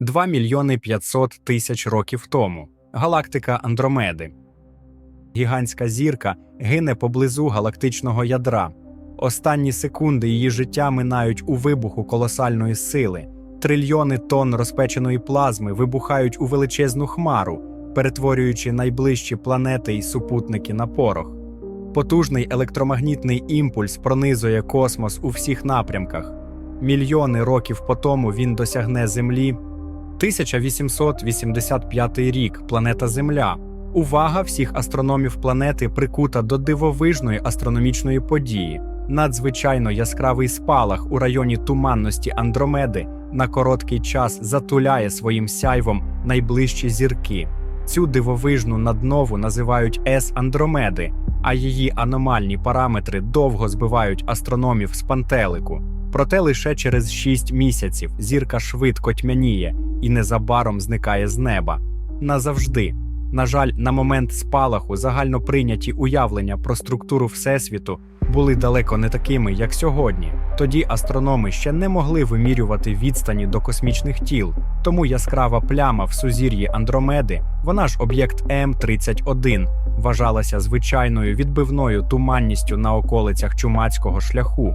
2 мільйони 500 тисяч років тому. Галактика Андромеди. Гігантська зірка гине поблизу галактичного ядра. Останні секунди її життя минають у вибуху колосальної сили. Трильйони тонн розпеченої плазми вибухають у величезну хмару, перетворюючи найближчі планети і супутники на порох. Потужний електромагнітний імпульс пронизує космос у всіх напрямках. Мільйони років по тому він досягне Землі. 1885 рік планета Земля. Увага всіх астрономів планети прикута до дивовижної астрономічної події. Надзвичайно яскравий спалах у районі туманності Андромеди на короткий час затуляє своїм сяйвом найближчі зірки. Цю дивовижну наднову називають С Андромеди, а її аномальні параметри довго збивають астрономів з пантелику. Проте лише через 6 місяців зірка швидко тьмяніє і незабаром зникає з неба. Назавжди. На жаль, на момент спалаху загально прийняті уявлення про структуру Всесвіту були далеко не такими, як сьогодні. Тоді астрономи ще не могли вимірювати відстані до космічних тіл, тому яскрава пляма в сузір'ї Андромеди, вона ж об'єкт М31, вважалася звичайною відбивною туманністю на околицях чумацького шляху.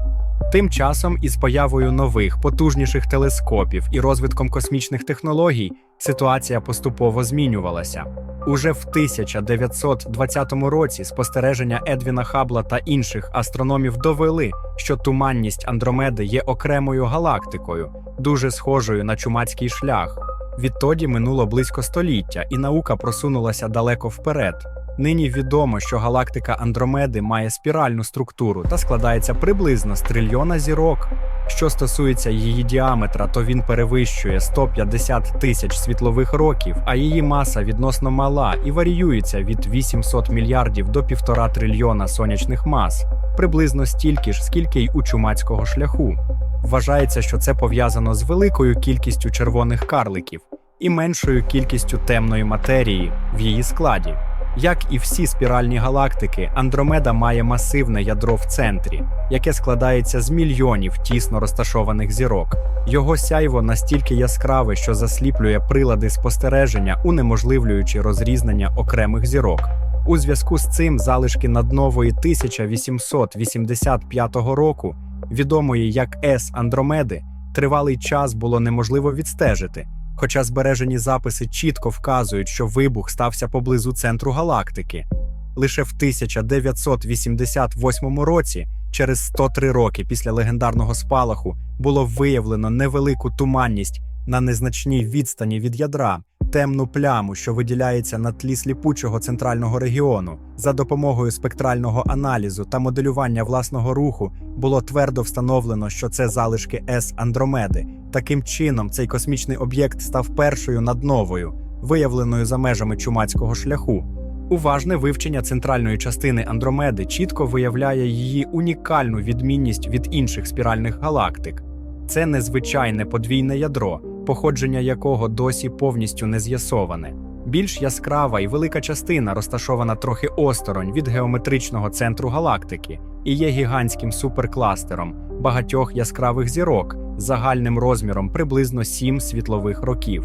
Тим часом, із появою нових, потужніших телескопів і розвитком космічних технологій, ситуація поступово змінювалася. Уже в 1920 році спостереження Едвіна Хабла та інших астрономів довели, що туманність Андромеди є окремою галактикою, дуже схожою на чумацький шлях. Відтоді минуло близько століття, і наука просунулася далеко вперед. Нині відомо, що галактика Андромеди має спіральну структуру та складається приблизно з трильйона зірок. Що стосується її діаметра, то він перевищує 150 тисяч світлових років, а її маса відносно мала і варіюється від 800 мільярдів до 1,5 трильйона сонячних мас, приблизно стільки ж, скільки й у чумацького шляху. Вважається, що це пов'язано з великою кількістю червоних карликів і меншою кількістю темної матерії в її складі. Як і всі спіральні галактики, Андромеда має масивне ядро в центрі, яке складається з мільйонів тісно розташованих зірок. Його сяйво настільки яскраве, що засліплює прилади спостереження, унеможливлюючи розрізнення окремих зірок. У зв'язку з цим залишки наднової 1885 року, відомої як С Андромеди, тривалий час було неможливо відстежити. Хоча збережені записи чітко вказують, що вибух стався поблизу центру галактики. Лише в 1988 році, через 103 роки після легендарного спалаху, було виявлено невелику туманність на незначній відстані від ядра, темну пляму, що виділяється на тлі сліпучого центрального регіону. За допомогою спектрального аналізу та моделювання власного руху було твердо встановлено, що це залишки С Андромеди. Таким чином, цей космічний об'єкт став першою надновою, виявленою за межами чумацького шляху. Уважне вивчення центральної частини Андромеди чітко виявляє її унікальну відмінність від інших спіральних галактик. Це незвичайне подвійне ядро, походження якого досі повністю не з'ясоване. Більш яскрава і велика частина розташована трохи осторонь від геометричного центру галактики і є гігантським суперкластером багатьох яскравих зірок загальним розміром приблизно 7 світлових років.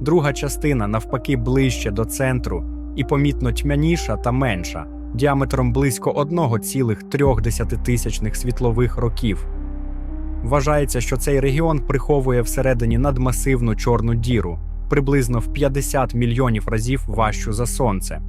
Друга частина, навпаки, ближче до центру і помітно тьмяніша та менша, діаметром близько 1,3 світлових років. Вважається, що цей регіон приховує всередині надмасивну чорну діру, приблизно в 50 мільйонів разів важчу за сонце.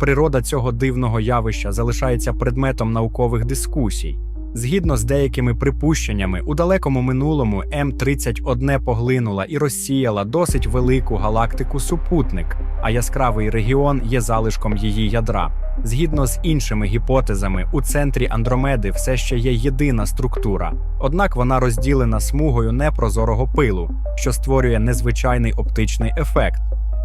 Природа цього дивного явища залишається предметом наукових дискусій. Згідно з деякими припущеннями, у далекому минулому М31 поглинула і розсіяла досить велику галактику супутник, а яскравий регіон є залишком її ядра. Згідно з іншими гіпотезами, у центрі Андромеди все ще є єдина структура, однак вона розділена смугою непрозорого пилу, що створює незвичайний оптичний ефект.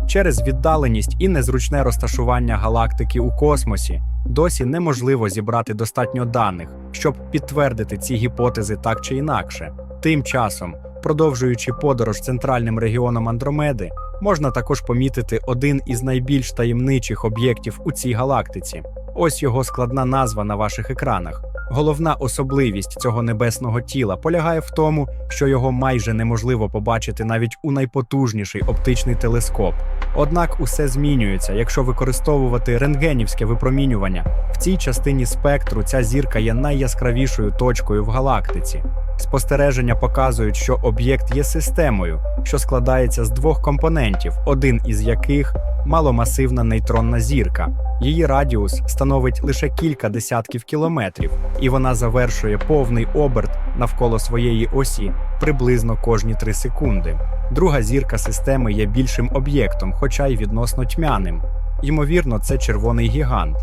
Через віддаленість і незручне розташування галактики у космосі досі неможливо зібрати достатньо даних, щоб підтвердити ці гіпотези так чи інакше. Тим часом, продовжуючи подорож центральним регіоном Андромеди, можна також помітити один із найбільш таємничих об'єктів у цій галактиці. Ось його складна назва на ваших екранах. Головна особливість цього небесного тіла полягає в тому, що його майже неможливо побачити навіть у найпотужніший оптичний телескоп. Однак усе змінюється, якщо використовувати рентгенівське випромінювання. В цій частині спектру ця зірка є найяскравішою точкою в галактиці. Спостереження показують, що об'єкт є системою, що складається з двох компонентів, один із яких маломасивна нейтронна зірка. Її радіус становить лише кілька десятків кілометрів, і вона завершує повний оберт навколо своєї осі приблизно кожні 3 секунди. Друга зірка системи є більшим об'єктом, хоча й відносно тьмяним. Ймовірно, це червоний гігант.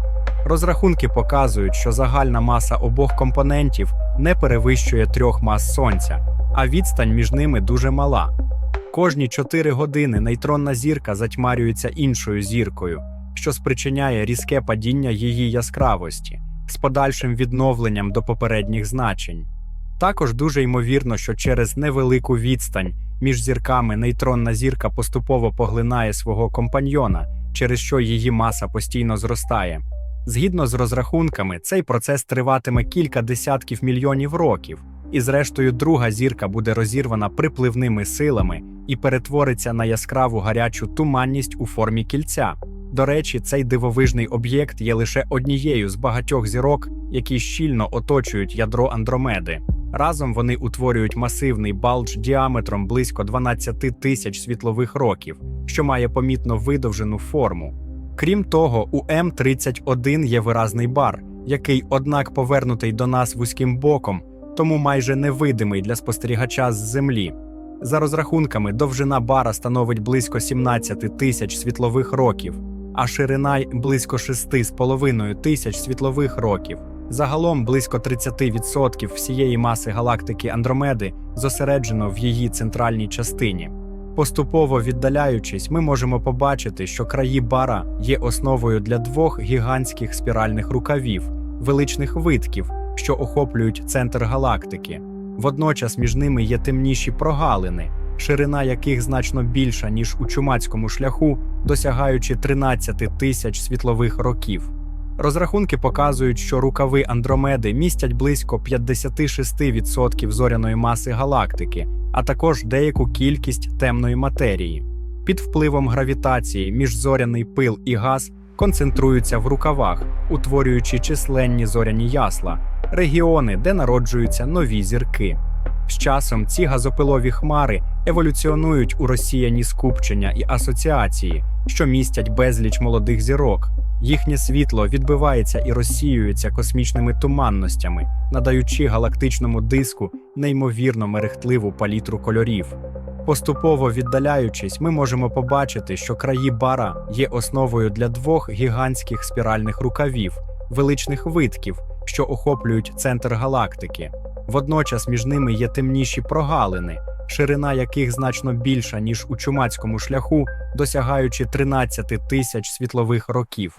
Розрахунки показують, що загальна маса обох компонентів не перевищує трьох мас сонця, а відстань між ними дуже мала. Кожні 4 години нейтронна зірка затьмарюється іншою зіркою, що спричиняє різке падіння її яскравості з подальшим відновленням до попередніх значень. Також дуже ймовірно, що через невелику відстань між зірками нейтронна зірка поступово поглинає свого компаньйона, через що її маса постійно зростає. Згідно з розрахунками, цей процес триватиме кілька десятків мільйонів років, і зрештою друга зірка буде розірвана припливними силами і перетвориться на яскраву гарячу туманність у формі кільця. До речі, цей дивовижний об'єкт є лише однією з багатьох зірок, які щільно оточують ядро Андромеди. Разом вони утворюють масивний балдж діаметром близько 12 тисяч світлових років, що має помітно видовжену форму. Крім того, у М31 є виразний бар, який, однак, повернутий до нас вузьким боком, тому майже невидимий для спостерігача з Землі. За розрахунками, довжина бара становить близько 17 тисяч світлових років, а ширина близько 6,5 тисяч світлових років. Загалом близько 30% всієї маси галактики Андромеди зосереджено в її центральній частині. Поступово віддаляючись, ми можемо побачити, що краї бара є основою для двох гігантських спіральних рукавів, величних витків, що охоплюють центр галактики. Водночас між ними є темніші прогалини, ширина яких значно більша, ніж у чумацькому шляху, досягаючи 13 тисяч світлових років. Розрахунки показують, що рукави Андромеди містять близько 56% зоряної маси галактики, а також деяку кількість темної матерії. Під впливом гравітації міжзоряний пил і газ концентруються в рукавах, утворюючи численні зоряні ясла, регіони, де народжуються нові зірки. З часом ці газопилові хмари еволюціонують у розсіяні скупчення і асоціації, що містять безліч молодих зірок. Їхнє світло відбивається і розсіюється космічними туманностями, надаючи галактичному диску неймовірно мерехтливу палітру кольорів. Поступово віддаляючись, ми можемо побачити, що краї бара є основою для двох гігантських спіральних рукавів, величних витків, що охоплюють центр галактики. Водночас між ними є темніші прогалини, ширина яких значно більша, ніж у чумацькому шляху, досягаючи 13 тисяч світлових років.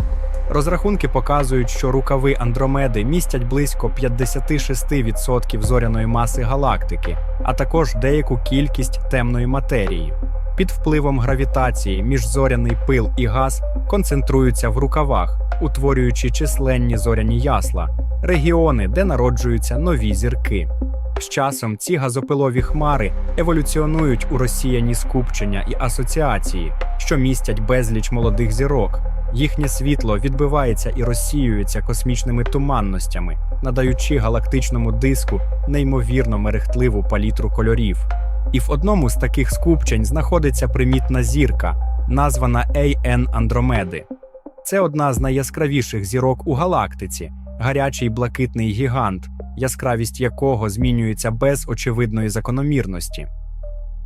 Розрахунки показують, що рукави Андромеди містять близько 56% зоряної маси галактики, а також деяку кількість темної матерії. Під впливом гравітації міжзоряний пил і газ концентруються в рукавах, утворюючи численні зоряні ясла, регіони, де народжуються нові зірки. З часом ці газопилові хмари еволюціонують у розсіяні скупчення і асоціації, що містять безліч молодих зірок. Їхнє світло відбивається і розсіюється космічними туманностями, надаючи галактичному диску неймовірно мерехтливу палітру кольорів. І в одному з таких скупчень знаходиться примітна зірка, названа AN Андромеди. Це одна з найяскравіших зірок у галактиці, гарячий блакитний гігант, яскравість якого змінюється без очевидної закономірності.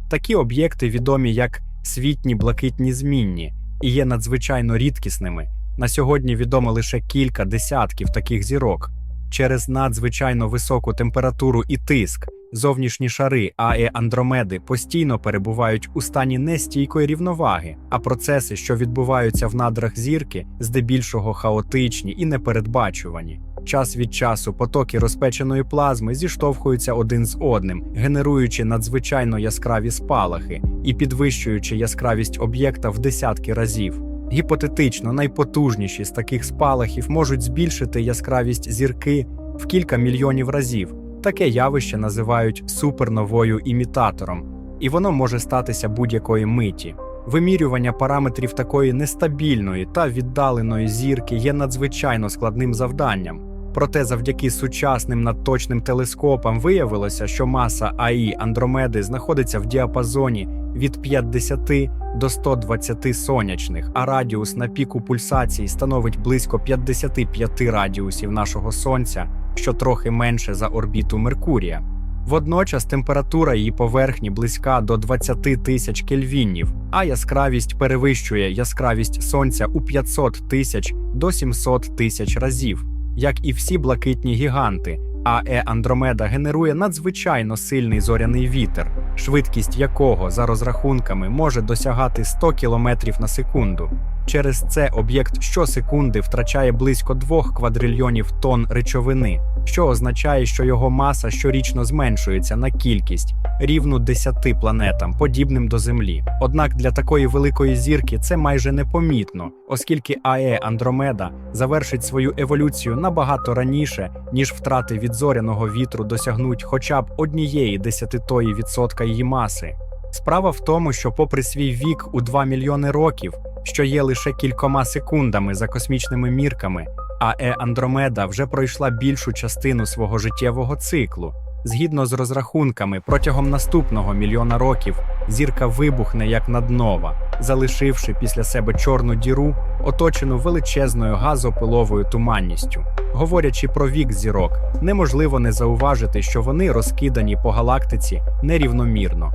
Такі об'єкти відомі як світні блакитні змінні і є надзвичайно рідкісними. На сьогодні відомо лише кілька десятків таких зірок. Через надзвичайно високу температуру і тиск зовнішні шари АЕ Андромеди постійно перебувають у стані нестійкої рівноваги, а процеси, що відбуваються в надрах зірки, здебільшого хаотичні і непередбачувані. Час від часу потоки розпеченої плазми зіштовхуються один з одним, генеруючи надзвичайно яскраві спалахи і підвищуючи яскравість об'єкта в десятки разів. Гіпотетично найпотужніші з таких спалахів можуть збільшити яскравість зірки в кілька мільйонів разів. Таке явище називають суперновою імітатором, і воно може статися будь-якої миті. Вимірювання параметрів такої нестабільної та віддаленої зірки є надзвичайно складним завданням. Проте, завдяки сучасним надточним телескопам виявилося, що маса АІ Андромеди знаходиться в діапазоні від 50 до 120 сонячних, а радіус на піку пульсації становить близько 55 радіусів нашого сонця, що трохи менше за орбіту Меркурія. Водночас температура її поверхні близька до 20 тисяч кельвінів, а яскравість перевищує яскравість сонця у 500 тисяч до 700 тисяч разів. Як і всі блакитні гіганти, АЕ Андромеда генерує надзвичайно сильний зоряний вітер, швидкість якого, за розрахунками, може досягати 100 км на секунду. Через це об'єкт щосекунди втрачає близько 2 квадрильйонів тонн речовини, що означає, що його маса щорічно зменшується на кількість рівну 10 планетам, подібним до Землі. Однак для такої великої зірки це майже непомітно, оскільки АЕ Андромеда завершить свою еволюцію набагато раніше, ніж втрати від зоряного вітру досягнуть хоча б однієї десятитої відсотка її маси. Справа в тому, що, попри свій вік у 2 мільйони років, що є лише кількома секундами за космічними мірками, АЕ Андромеда вже пройшла більшу частину свого життєвого циклу. Згідно з розрахунками, протягом наступного мільйона років зірка вибухне як наднова, залишивши після себе чорну діру, оточену величезною газопиловою туманністю. Говорячи про вік зірок, неможливо не зауважити, що вони розкидані по галактиці нерівномірно.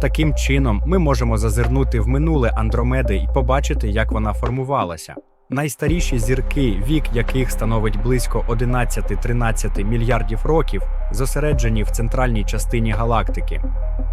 Таким чином, ми можемо зазирнути в минуле Андромеди і побачити, як вона формувалася. Найстаріші зірки, вік яких становить близько 11-13 мільярдів років, зосереджені в центральній частині галактики.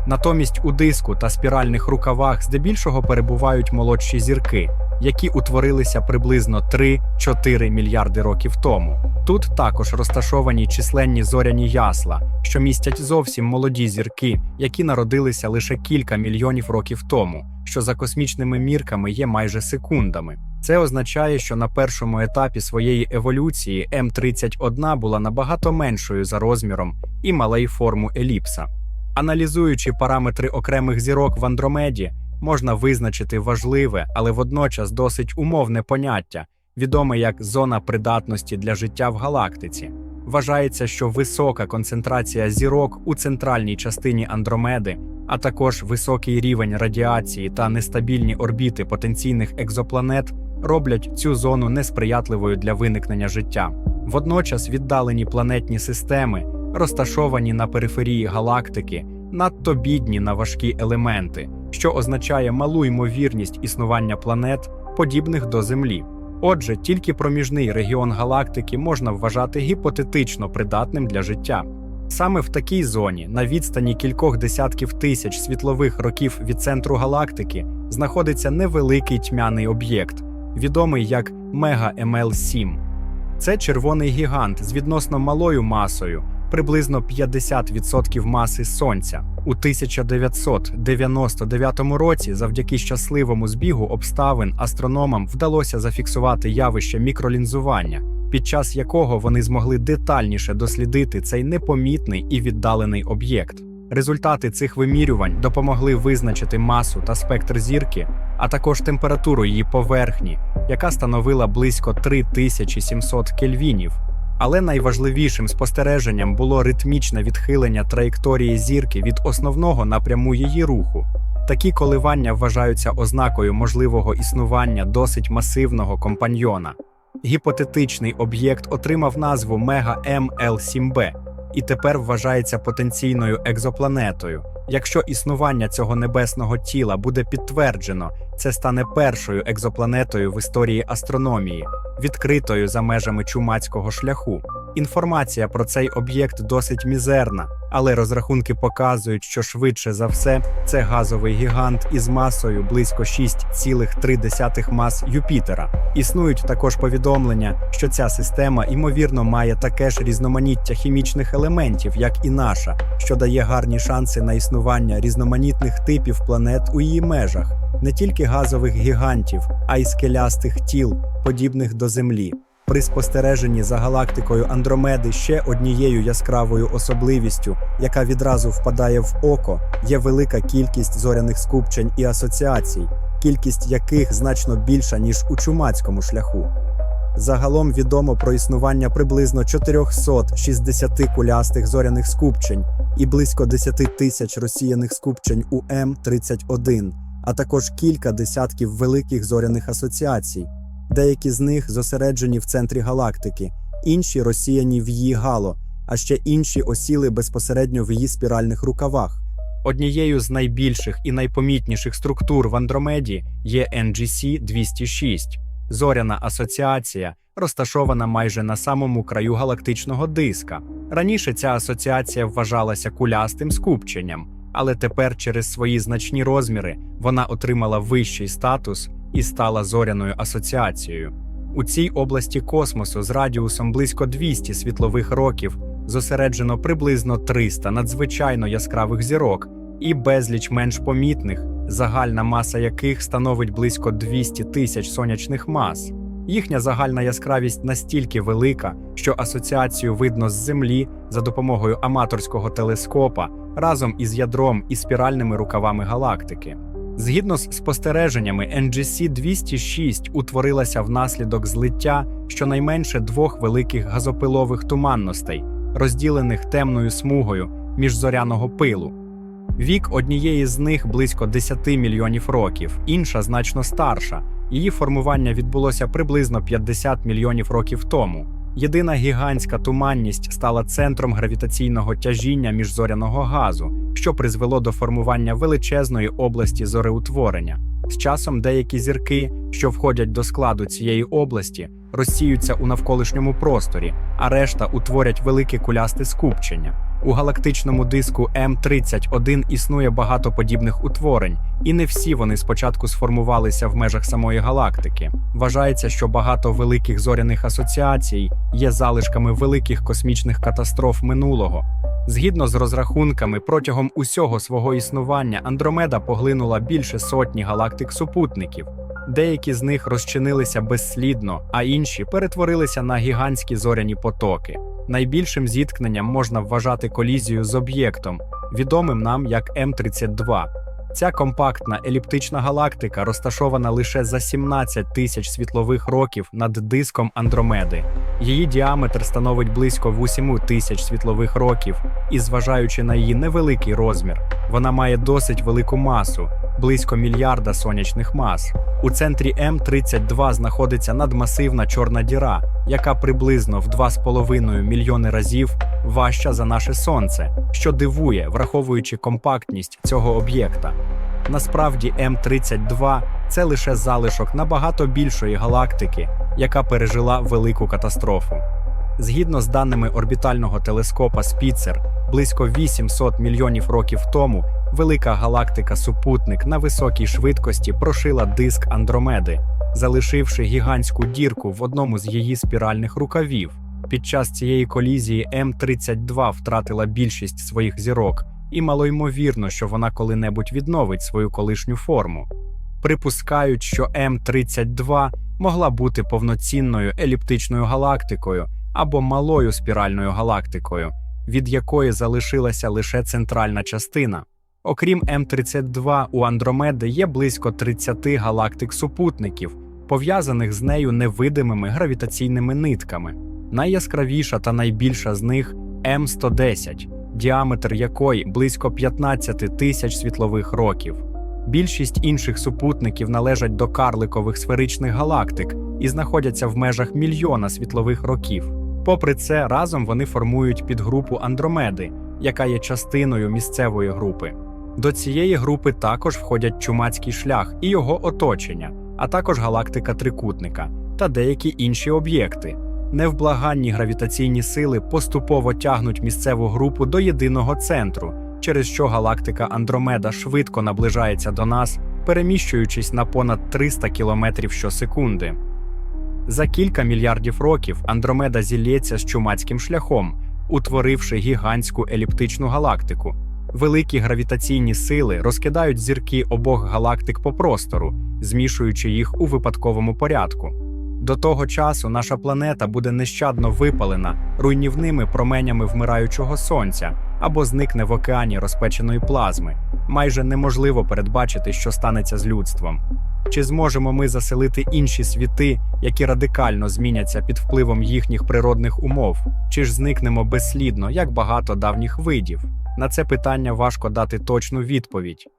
Натомість у диску та спіральних рукавах здебільшого перебувають молодші зірки, які утворилися приблизно 3-4 мільярди років тому. Тут також розташовані численні зоряні ясла, що містять зовсім молоді зірки, які народилися лише кілька мільйонів років тому, що за космічними мірками є майже секундами. Це означає, що на першому етапі своєї еволюції М31 була набагато меншою за розміром і мала й форму еліпса. Аналізуючи параметри окремих зірок в Андромеді, можна визначити важливе, але водночас досить умовне поняття, відоме як зона придатності для життя в галактиці. Вважається, що висока концентрація зірок у центральній частині Андромеди, а також високий рівень радіації та нестабільні орбіти потенційних екзопланет роблять цю зону несприятливою для виникнення життя. Водночас віддалені планетні системи, розташовані на периферії галактики, надто бідні на важкі елементи, що означає малу ймовірність існування планет, подібних до Землі. Отже, тільки проміжний регіон галактики можна вважати гіпотетично придатним для життя. Саме в такій зоні, на відстані кількох десятків тисяч світлових років від центру галактики, знаходиться невеликий тьмяний об'єкт, відомий як Мега МЛ 7 Це червоний гігант з відносно малою масою, приблизно 50% маси Сонця. У 1999 році, завдяки щасливому збігу обставин, астрономам вдалося зафіксувати явище мікролінзування, під час якого вони змогли детальніше дослідити цей непомітний і віддалений об'єкт. Результати цих вимірювань допомогли визначити масу та спектр зірки, а також температуру її поверхні, яка становила близько 3700 кельвінів. Але найважливішим спостереженням було ритмічне відхилення траєкторії зірки від основного напряму її руху. Такі коливання вважаються ознакою можливого існування досить масивного компаньйона. Гіпотетичний об'єкт отримав назву Мега МЛ7Б і тепер вважається потенційною екзопланетою. Якщо існування цього небесного тіла буде підтверджено, це стане першою екзопланетою в історії астрономії, відкритою за межами чумацького шляху. Інформація про цей об'єкт досить мізерна, але розрахунки показують, що швидше за все це газовий гігант із масою близько 6,3 мас Юпітера. Існують також повідомлення, що ця система ймовірно має таке ж різноманіття хімічних елементів, як і наша, що дає гарні шанси на існування різноманітних типів планет у її межах, не тільки газових гігантів, а й скелястих тіл, подібних до Землі. При спостереженні за галактикою Андромеди ще однією яскравою особливістю, яка відразу впадає в око, є велика кількість зоряних скупчень і асоціацій, кількість яких значно більша ніж у чумацькому шляху. Загалом відомо про існування приблизно 460 кулястих зоряних скупчень і близько 10 тисяч розсіяних скупчень у М31, а також кілька десятків великих зоряних асоціацій. Деякі з них зосереджені в центрі галактики, інші розсіяні в її гало, а ще інші осіли безпосередньо в її спіральних рукавах. Однією з найбільших і найпомітніших структур в Андромеді є NGC 206 зоряна асоціація, розташована майже на самому краю галактичного диска. Раніше ця асоціація вважалася кулястим скупченням, але тепер через свої значні розміри вона отримала вищий статус і стала зоряною асоціацією. У цій області космосу з радіусом близько 200 світлових років зосереджено приблизно 300 надзвичайно яскравих зірок і безліч менш помітних, загальна маса яких становить близько 200 тисяч сонячних мас. Їхня загальна яскравість настільки велика, що асоціацію видно з Землі за допомогою аматорського телескопа разом із ядром і спіральними рукавами галактики. Згідно з спостереженнями, NGC 206 утворилася внаслідок злиття щонайменше двох великих газопилових туманностей, розділених темною смугою міжзоряного пилу. Вік однієї з них близько 10 мільйонів років, інша значно старша. Її формування відбулося приблизно 50 мільйонів років тому. Єдина гігантська туманність стала центром гравітаційного тяжіння міжзоряного газу, що призвело до формування величезної області зореутворення. З часом деякі зірки, що входять до складу цієї області, розсіються у навколишньому просторі, а решта утворять велике кулясте скупчення. У галактичному диску М31 існує багато подібних утворень, і не всі вони спочатку сформувалися в межах самої галактики. Вважається, що багато великих зоряних асоціацій є залишками великих космічних катастроф минулого. Згідно з розрахунками, протягом усього свого існування Андромеда поглинула більше сотні галактик-супутників. Деякі з них розчинилися безслідно, а інші перетворилися на гігантські зоряні потоки. Найбільшим зіткненням можна вважати колізію з об'єктом, відомим нам як М32. Ця компактна еліптична галактика розташована лише за 17 тисяч світлових років над диском Андромеди. Її діаметр становить близько 8 тисяч світлових років, і, зважаючи на її невеликий розмір, вона має досить велику масу близько мільярда сонячних мас. У центрі М32 знаходиться надмасивна чорна діра, яка приблизно в 2,5 мільйони разів важча за наше сонце, що дивує, враховуючи компактність цього об'єкта. Насправді, М32 це лише залишок набагато більшої галактики, яка пережила велику катастрофу. Згідно з даними орбітального телескопа Спіцер, близько 800 мільйонів років тому велика галактика супутник на високій швидкості прошила диск Андромеди, залишивши гігантську дірку в одному з її спіральних рукавів. Під час цієї колізії М32 втратила більшість своїх зірок, і малоймовірно, що вона коли-небудь відновить свою колишню форму. Припускають, що М32 могла бути повноцінною еліптичною галактикою або малою спіральною галактикою, від якої залишилася лише центральна частина. Окрім М32, у Андромеди є близько 30 галактик-супутників, пов'язаних з нею невидимими гравітаційними нитками. Найяскравіша та найбільша з них М110, діаметр якої близько 15 тисяч світлових років. Більшість інших супутників належать до карликових сферичних галактик і знаходяться в межах мільйона світлових років. Попри це, разом вони формують підгрупу Андромеди, яка є частиною місцевої групи. До цієї групи також входять чумацький шлях і його оточення, а також галактика трикутника та деякі інші об'єкти. Невблаганні гравітаційні сили поступово тягнуть місцеву групу до єдиного центру, через що галактика Андромеда швидко наближається до нас, переміщуючись на понад 300 км щосекунди. За кілька мільярдів років Андромеда зілється з чумацьким шляхом, утворивши гігантську еліптичну галактику. Великі гравітаційні сили розкидають зірки обох галактик по простору, змішуючи їх у випадковому порядку. До того часу наша планета буде нещадно випалена руйнівними променями вмираючого сонця або зникне в океані розпеченої плазми. Майже неможливо передбачити, що станеться з людством. Чи зможемо ми заселити інші світи, які радикально зміняться під впливом їхніх природних умов? Чи ж зникнемо безслідно, як багато давніх видів? На це питання важко дати точну відповідь.